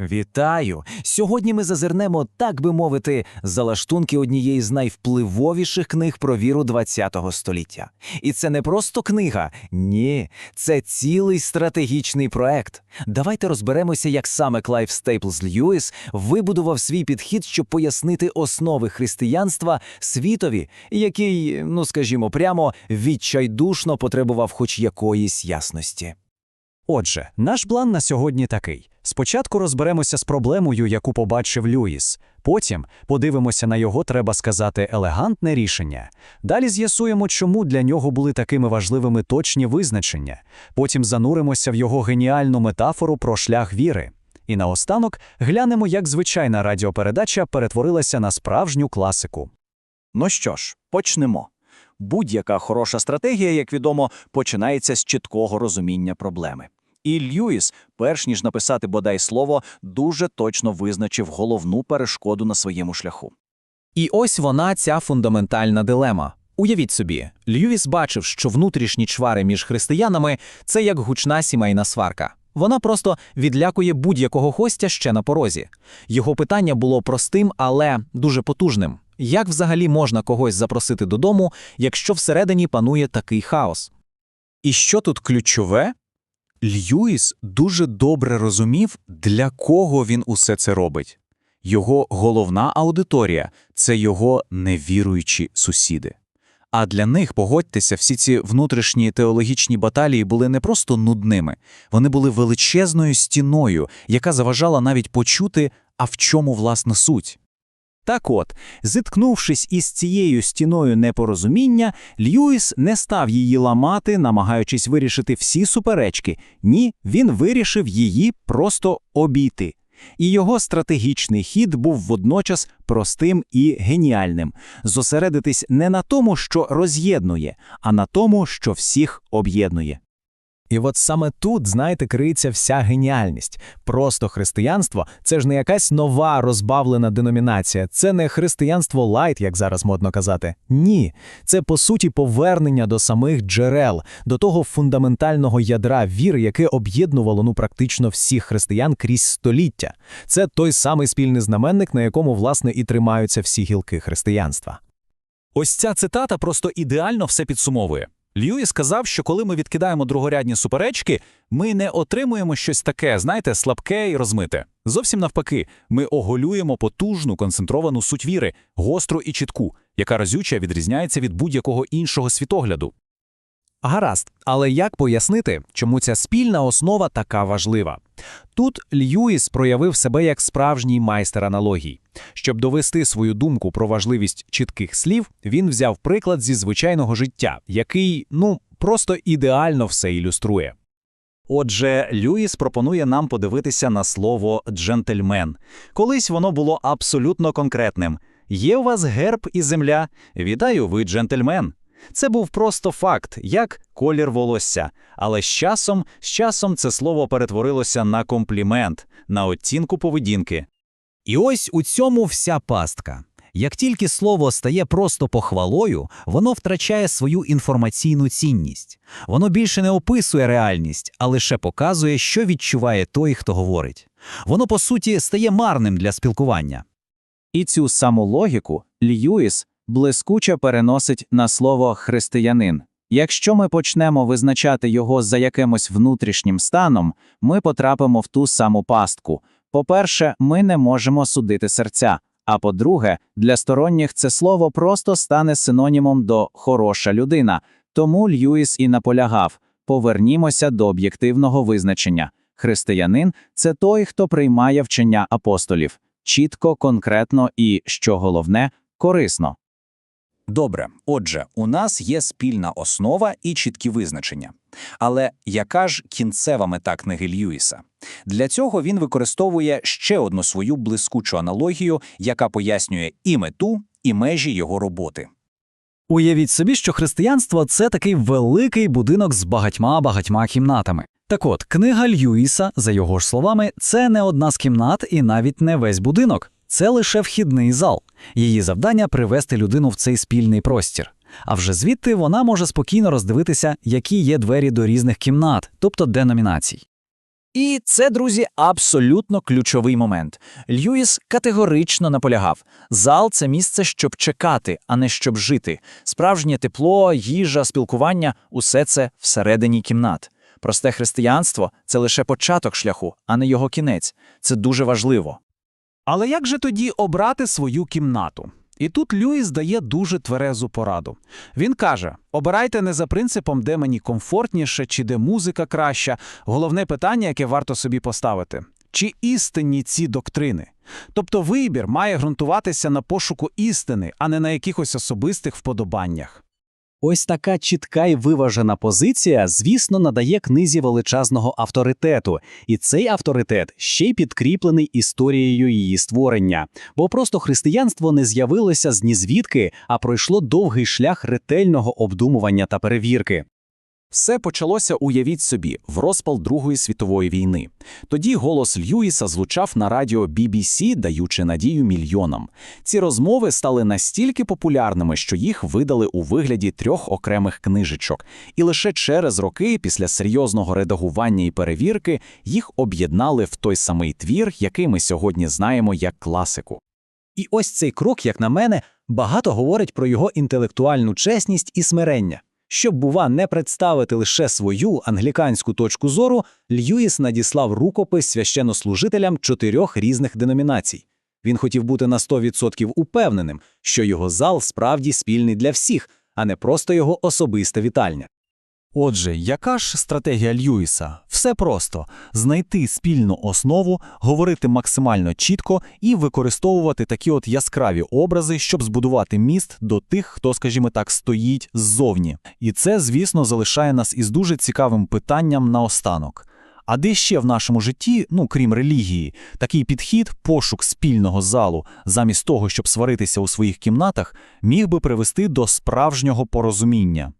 Вітаю! Сьогодні ми зазирнемо, так би мовити, за лаштунки однієї з найвпливовіших книг про віру ХХ століття. І це не просто книга, ні, це цілий стратегічний проект. Давайте розберемося, як саме Клайв Стейплз Льюіс вибудував свій підхід, щоб пояснити основи християнства світові, який, ну скажімо прямо, відчайдушно потребував хоч якоїсь ясності. Отже, наш план на сьогодні такий: спочатку розберемося з проблемою, яку побачив Люїс. Потім подивимося на його, треба сказати, елегантне рішення. Далі з'ясуємо, чому для нього були такими важливими точні визначення. Потім зануримося в його геніальну метафору про шлях віри. І наостанок глянемо, як звичайна радіопередача перетворилася на справжню класику. Ну що ж, почнемо. Будь-яка хороша стратегія, як відомо, починається з чіткого розуміння проблеми. І Льюіс, перш ніж написати бодай слово, дуже точно визначив головну перешкоду на своєму шляху. І ось вона, ця фундаментальна дилема. Уявіть собі, Льюіс бачив, що внутрішні чвари між християнами це як гучна сімейна сварка. Вона просто відлякує будь-якого гостя ще на порозі. Його питання було простим, але дуже потужним. Як взагалі можна когось запросити додому, якщо всередині панує такий хаос? І що тут ключове? Льюіс дуже добре розумів, для кого він усе це робить. Його головна аудиторія це його невіруючі сусіди. А для них, погодьтеся, всі ці внутрішні теологічні баталії були не просто нудними, вони були величезною стіною, яка заважала навіть почути, а в чому власна суть. Так от, зіткнувшись із цією стіною непорозуміння, Льюіс не став її ламати, намагаючись вирішити всі суперечки. Ні, він вирішив її просто обійти. І його стратегічний хід був водночас простим і геніальним зосередитись не на тому, що роз'єднує, а на тому, що всіх об'єднує. І от саме тут, знаєте, криється вся геніальність. Просто християнство це ж не якась нова розбавлена деномінація, це не християнство лайт, як зараз модно казати. Ні, це по суті повернення до самих джерел, до того фундаментального ядра віри, яке об'єднувало ну практично всіх християн крізь століття. Це той самий спільний знаменник, на якому власне і тримаються всі гілки християнства. Ось ця цитата просто ідеально все підсумовує. Льюіс сказав, що коли ми відкидаємо другорядні суперечки, ми не отримуємо щось таке, знаєте, слабке і розмите. Зовсім навпаки, ми оголюємо потужну концентровану суть віри, гостру і чітку, яка разюче відрізняється від будь-якого іншого світогляду. Гаразд, але як пояснити, чому ця спільна основа така важлива? Тут Льюіс проявив себе як справжній майстер аналогій. Щоб довести свою думку про важливість чітких слів, він взяв приклад зі звичайного життя, який, ну, просто ідеально все ілюструє. Отже, Льюіс пропонує нам подивитися на слово джентльмен. Колись воно було абсолютно конкретним. Є у вас герб і земля? Вітаю, ви джентльмен. Це був просто факт, як колір волосся. Але з часом, з часом це слово перетворилося на комплімент, на оцінку поведінки. І ось у цьому вся пастка. Як тільки слово стає просто похвалою, воно втрачає свою інформаційну цінність. Воно більше не описує реальність, а лише показує, що відчуває той, хто говорить. Воно, по суті, стає марним для спілкування. І цю саму логіку Льюіс блискуче переносить на слово християнин. Якщо ми почнемо визначати його за якимось внутрішнім станом, ми потрапимо в ту саму пастку. По-перше, ми не можемо судити серця. А по-друге, для сторонніх це слово просто стане синонімом до хороша людина. Тому Льюіс і наполягав: повернімося до об'єктивного визначення. Християнин це той, хто приймає вчення апостолів чітко, конкретно і, що головне, корисно. Добре, отже, у нас є спільна основа і чіткі визначення. Але яка ж кінцева мета книги Льюіса? Для цього він використовує ще одну свою блискучу аналогію, яка пояснює і мету, і межі його роботи. Уявіть собі, що християнство це такий великий будинок з багатьма-багатьма кімнатами. Так от, книга Льюіса, за його ж словами, це не одна з кімнат і навіть не весь будинок. Це лише вхідний зал. Її завдання привести людину в цей спільний простір. А вже звідти вона може спокійно роздивитися, які є двері до різних кімнат, тобто деномінацій. І це, друзі, абсолютно ключовий момент. Льюіс категорично наполягав: зал це місце, щоб чекати, а не щоб жити. Справжнє тепло, їжа, спілкування усе це всередині кімнат. Просте християнство це лише початок шляху, а не його кінець. Це дуже важливо. Але як же тоді обрати свою кімнату? І тут Льюіс дає дуже тверезу пораду. Він каже: обирайте не за принципом, де мені комфортніше чи де музика краща. Головне питання, яке варто собі поставити: чи істинні ці доктрини? Тобто вибір має ґрунтуватися на пошуку істини, а не на якихось особистих вподобаннях. Ось така чітка і виважена позиція, звісно, надає книзі величезного авторитету, і цей авторитет ще й підкріплений історією її створення. Бо просто християнство не з'явилося з нізвідки, а пройшло довгий шлях ретельного обдумування та перевірки. Все почалося, уявіть собі, в розпал Другої світової війни. Тоді голос Льюіса звучав на радіо BBC, даючи надію мільйонам. Ці розмови стали настільки популярними, що їх видали у вигляді трьох окремих книжечок. І лише через роки, після серйозного редагування і перевірки, їх об'єднали в той самий твір, який ми сьогодні знаємо як класику. І ось цей крок, як на мене, багато говорить про його інтелектуальну чесність і смирення. Щоб, бува, не представити лише свою англіканську точку зору, Льюіс надіслав рукопис священнослужителям чотирьох різних деномінацій. Він хотів бути на 100% упевненим, що його зал справді спільний для всіх, а не просто його особиста вітальня. Отже, яка ж стратегія Льюіса? Все просто знайти спільну основу, говорити максимально чітко і використовувати такі от яскраві образи, щоб збудувати міст до тих, хто, скажімо так, стоїть ззовні. І це, звісно, залишає нас із дуже цікавим питанням наостанок. А де ще в нашому житті, ну крім релігії, такий підхід, пошук спільного залу, замість того, щоб сваритися у своїх кімнатах, міг би привести до справжнього порозуміння?